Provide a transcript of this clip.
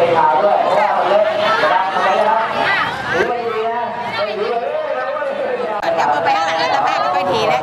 เป็นาด้วย เพราะว่ามันเล็กนะครับไม่ดีนะไม่ดีเลยกลับมาไปข้างหลังแล้วจะแม่ไม่ค่อยทีแล้ว